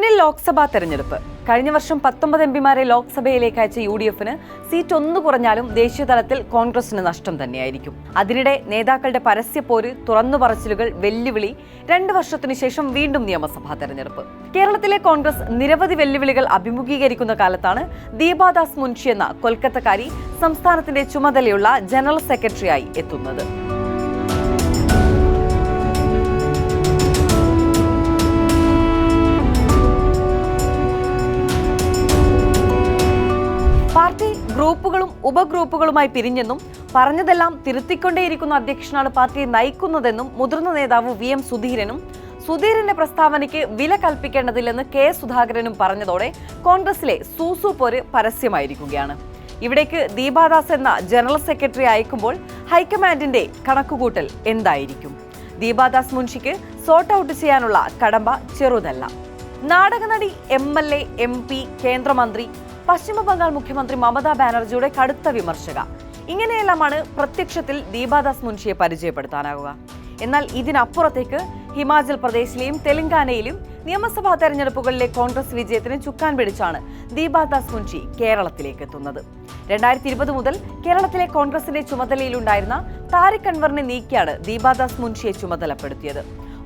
മുന്നിൽ ലോക്സഭാ തെരഞ്ഞെടുപ്പ്. കഴിഞ്ഞ വർഷം പത്തൊമ്പത് എംപിമാരെ ലോക്സഭയിലേക്ക് അയച്ച യു ഡി എഫിന് സീറ്റ് ഒന്ന് കുറഞ്ഞാലും ദേശീയതലത്തിൽ കോൺഗ്രസിന് നഷ്ടം തന്നെയായിരിക്കും. അതിനിടെ നേതാക്കളുടെ പരസ്യപ്പോര് തുറന്നു പറച്ചിലുകൾ വെല്ലുവിളി രണ്ടു വർഷത്തിനു ശേഷം വീണ്ടും നിയമസഭാ തെരഞ്ഞെടുപ്പ്. കേരളത്തിലെ കോൺഗ്രസ് നിരവധി വെല്ലുവിളികൾ അഭിമുഖീകരിക്കുന്ന കാലത്താണ് ദീപാദാസ് മുൻഷി എന്ന കൊൽക്കത്തക്കാരി സംസ്ഥാനത്തിന്റെ ചുമതലയുള്ള ജനറൽ സെക്രട്ടറിയായി എത്തുന്നത്. ഗ്രൂപ്പുകളും ഉപഗ്രൂപ്പുകളുമായി പിരിഞ്ഞെന്നും പറഞ്ഞതെല്ലാം തിരുത്തിക്കൊണ്ടേയിരിക്കുന്ന അധ്യക്ഷനാണ് പാർട്ടിയെ നയിക്കുന്നതെന്നും മുതിർന്ന നേതാവ് വി എം സുധീരനും സുധീരന്റെ പ്രസ്താവനയ്ക്ക് വില കൽപ്പിക്കേണ്ടതില്ലെന്ന് കെ സുധാകരനും പറഞ്ഞതോടെ കോൺഗ്രസിലെ സൂസു പോര് പരസ്യമായിരിക്കുകയാണ്. ഇവിടേക്ക് ദീപാദാസ് എന്ന ജനറൽ സെക്രട്ടറി അയക്കുമ്പോൾ ഹൈക്കമാൻഡിന്റെ കണക്കുകൂട്ടൽ എന്തായിരിക്കും? ദീപാദാസ് മുൻഷിക്ക് സോർട്ട് ഔട്ട് ചെയ്യാനുള്ള കടമ്പ ചെറുതല്ല. നാടകനടി M L A M P കേന്ദ്രമന്ത്രി പശ്ചിമ ബംഗാൾ മുഖ്യമന്ത്രി മമതാ ബാനർജിയുടെ കടുത്ത വിമർശക. ഇങ്ങനെയെല്ലാമാണ് പ്രത്യക്ഷത്തിൽ ദീപാദാസ് മുൻഷിയെ പരിചയപ്പെടുത്താനാവുക. എന്നാൽ ഇതിനപ്പുറത്തേക്ക് ഹിമാചൽ പ്രദേശിലെയും തെലങ്കാനയിലും നിയമസഭാ തെരഞ്ഞെടുപ്പുകളിലെ കോൺഗ്രസ് വിജയത്തിന് ചുക്കാൻ പിടിച്ചാണ് ദീപാദാസ് മുൻഷി കേരളത്തിലേക്ക് എത്തുന്നത് രണ്ടായിരത്തി ഇരുപത് മുതൽ കേരളത്തിലെ കോൺഗ്രസിന്റെ ചുമതലയിലുണ്ടായിരുന്ന താരിഖ് അൻവറിനെ നീക്കിയാണ് ദീപാദാസ് മുൻഷിയെ ചുമതലപ്പെടുത്തിയത്.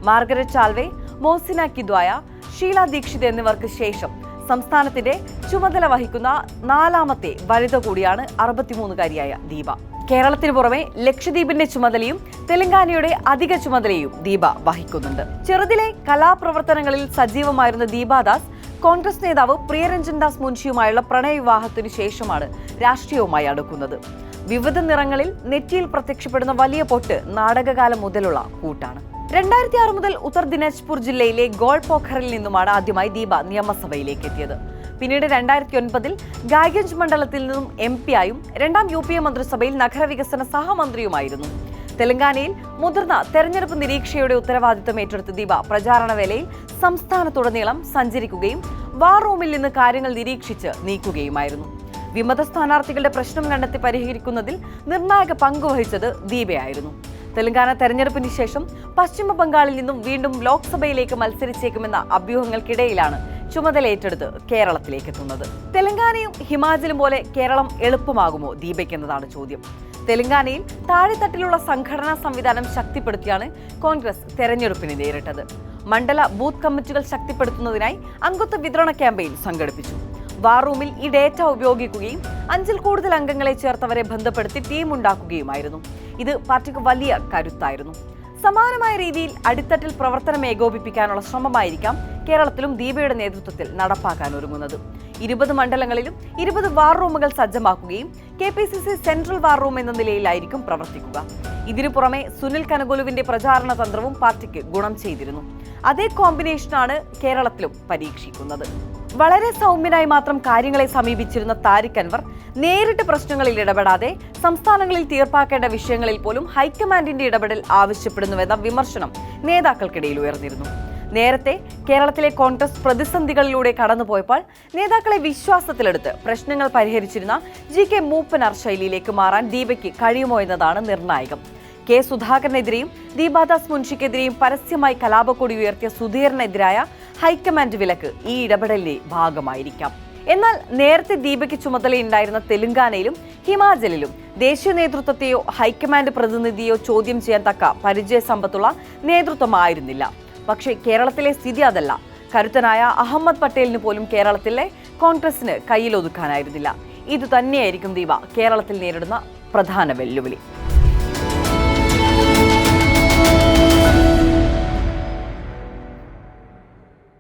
മാർഗരറ്റ് ചാൽവെ മോസിന കിദ്വായ ഷീല ദീക്ഷിത് എന്നിവർക്ക് ശേഷം സംസ്ഥാനത്തിന്റെ ചുമതല വഹിക്കുന്ന നാലാമത്തെ വനിത കൂടിയാണ് അറുപത്തിമൂന്നുകാരിയായ ദീപ. കേരളത്തിന് പുറമെ ലക്ഷദ്വീപിന്റെ ചുമതലയും തെലങ്കാനയുടെ അധിക ചുമതലയും ദീപ വഹിക്കുന്നുണ്ട്. ചെറുതിലെ കലാപ്രവർത്തനങ്ങളിൽ സജീവമായിരുന്ന ദീപാദാസ് കോൺഗ്രസ് നേതാവ് പ്രിയരഞ്ജൻ ദാസ് മുൻഷിയുമായുള്ള പ്രണയവിവാഹത്തിനു ശേഷമാണ് രാഷ്ട്രീയവുമായി അടുക്കുന്നത്. വിവിധ നിറങ്ങളിൽ നെറ്റിയിൽ പ്രത്യക്ഷപ്പെടുന്ന വലിയ പൊട്ട് നാടകകാലം മുതലുള്ള കൂട്ടാണ്. രണ്ടായിരത്തി ആറ് മുതൽ ഉത്തർ ദിനാജ്പൂർ ജില്ലയിലെ ഗോൾ പോഖറിൽ നിന്നുമാണ് ആദ്യമായി ദീപ നിയമസഭയിലേക്ക് എത്തിയത്. പിന്നീട് രണ്ടായിരത്തി ഒൻപതിൽ ഗായ്ഗഞ്ച് മണ്ഡലത്തിൽ നിന്നും എം ആയും രണ്ടാം യു പി എ മന്ത്രിസഭയിൽ നഗരവികസന സഹമന്ത്രിയുമായിരുന്നു. തെലങ്കാനയിൽ മുതിർന്ന തെരഞ്ഞെടുപ്പ് നിരീക്ഷയുടെ ഉത്തരവാദിത്തം ഏറ്റെടുത്ത ദീപ പ്രചാരണ വേളയിൽ സംസ്ഥാനത്തുടനീളം സഞ്ചരിക്കുകയും വാർ റൂമിൽ നിന്ന് കാര്യങ്ങൾ നിരീക്ഷിച്ച് നീക്കുകയുമായിരുന്നു. വിമത സ്ഥാനാർത്ഥികളുടെ പ്രശ്നം കണ്ടെത്തി പരിഹരിക്കുന്നതിൽ നിർണായക പങ്കുവഹിച്ചത് ദീപയായിരുന്നു. തെലങ്കാന തെരഞ്ഞെടുപ്പിന് ശേഷം പശ്ചിമ ബംഗാളിൽ നിന്നും വീണ്ടും ലോക്സഭയിലേക്ക് മത്സരിച്ചേക്കുമെന്ന അഭ്യൂഹങ്ങൾക്കിടയിലാണ് ചുമതല ഏറ്റെടുത്ത് കേരളത്തിലേക്ക് എത്തുന്നത്. തെലങ്കാനയും ഹിമാചലും പോലെ കേരളം എളുപ്പമാകുമോ ദീപയ്ക്ക് എന്നതാണ് ചോദ്യം. തെലങ്കാനയിൽ താഴെത്തട്ടിലുള്ള സംഘടനാ സംവിധാനം ശക്തിപ്പെടുത്തിയാണ് കോൺഗ്രസ് തെരഞ്ഞെടുപ്പിനെ നേരിട്ടത്. മണ്ഡല ബൂത്ത് കമ്മിറ്റികൾ ശക്തിപ്പെടുത്തുന്നതിനായി അംഗത്വ വിതരണ ക്യാമ്പയിൻ സംഘടിപ്പിച്ചു. വാർ റൂമിൽ ഈ ഡേറ്റ ഉപയോഗിക്കുകയും അഞ്ചിൽ കൂടുതൽ അംഗങ്ങളെ ചേർത്തവരെ ബന്ധപ്പെടുത്തി ടീം ഉണ്ടാക്കുകയുമായിരുന്നു. ഇത് പാർട്ടിക്ക് വലിയ കരുത്തായിരുന്നു. സമാനമായ രീതിയിൽ അടിത്തട്ടിൽ പ്രവർത്തനം ഏകോപിപ്പിക്കാനുള്ള ശ്രമമായിരിക്കാം കേരളത്തിലും ദീപയുടെ നേതൃത്വത്തിൽ നടപ്പാക്കാൻ ഒരുങ്ങുന്നത്. ഇരുപത് മണ്ഡലങ്ങളിലും ഇരുപത് വാർ റൂമുകൾ സജ്ജമാക്കുകയും K P C C central war room എന്ന നിലയിലായിരിക്കും പ്രവർത്തിക്കുക. ഇതിനു പുറമെ സുനിൽ കനകുലുവിന്റെ പ്രചാരണ തന്ത്രവും പാർട്ടിക്ക് ഗുണം ചെയ്തിരുന്നു. അതേ കോമ്പിനേഷനാണ് കേരളത്തിലും പരീക്ഷിക്കുന്നത്. വളരെ സൗമ്യനായി മാത്രം കാര്യങ്ങളെ സമീപിച്ചിരുന്ന താരിഖ് അൻവർ നേരിട്ട് പ്രശ്നങ്ങളിൽ ഇടപെടാതെ സംസ്ഥാനങ്ങളിൽ തീർപ്പാക്കേണ്ട വിഷയങ്ങളിൽ പോലും ഹൈക്കമാൻഡിന്റെ ഇടപെടൽ ആവശ്യപ്പെടുന്നുവെന്ന വിമർശനം നേതാക്കൾക്കിടയിൽ ഉയർന്നിരുന്നു. നേരത്തെ കേരളത്തിലെ കോൺഗ്രസ് പ്രതിസന്ധികളിലൂടെ കടന്നുപോയപ്പോൾ നേതാക്കളെ വിശ്വാസത്തിലെടുത്ത് പ്രശ്നങ്ങൾ പരിഹരിച്ചിരുന്ന ജി കെ മൂപ്പനാർ ശൈലിയിലേക്ക് മാറാൻ ദീപയ്ക്ക് കഴിയുമോ എന്നതാണ് നിർണായകം. കെ സുധാകരനെതിരെയും ദീപാദാസ് മുൻഷിക്കെതിരെയും പരസ്യമായി കലാപക്കൊടി ഉയർത്തിയ സുധീറിനെതിരായ ഹൈക്കമാൻഡ് വിലക്ക് ഈ ഇടപെടലിന്റെ ഭാഗമായിരിക്കാം. എന്നാൽ നേരത്തെ ദീപയ്ക്ക് ചുമതലയുണ്ടായിരുന്ന തെലങ്കാനയിലും ഹിമാചലിലും ദേശീയ നേതൃത്വത്തെയോ ഹൈക്കമാൻഡ് പ്രതിനിധിയോ ചോദ്യം ചെയ്യാൻ തക്ക പരിചയ സമ്പത്തുള്ള നേതൃത്വമായിരുന്നില്ല. പക്ഷേ കേരളത്തിലെ സ്ഥിതി അതല്ല. കരുത്തനായ അഹമ്മദ് പട്ടേലിന് പോലും കേരളത്തിലെ കോൺഗ്രസിന് കയ്യിലൊതുക്കാനായിരുന്നില്ല. ഇത് തന്നെയായിരിക്കും ദീപ. കേരളത്തിൽ നേരിടുന്ന പ്രധാന വെല്ലുവിളി.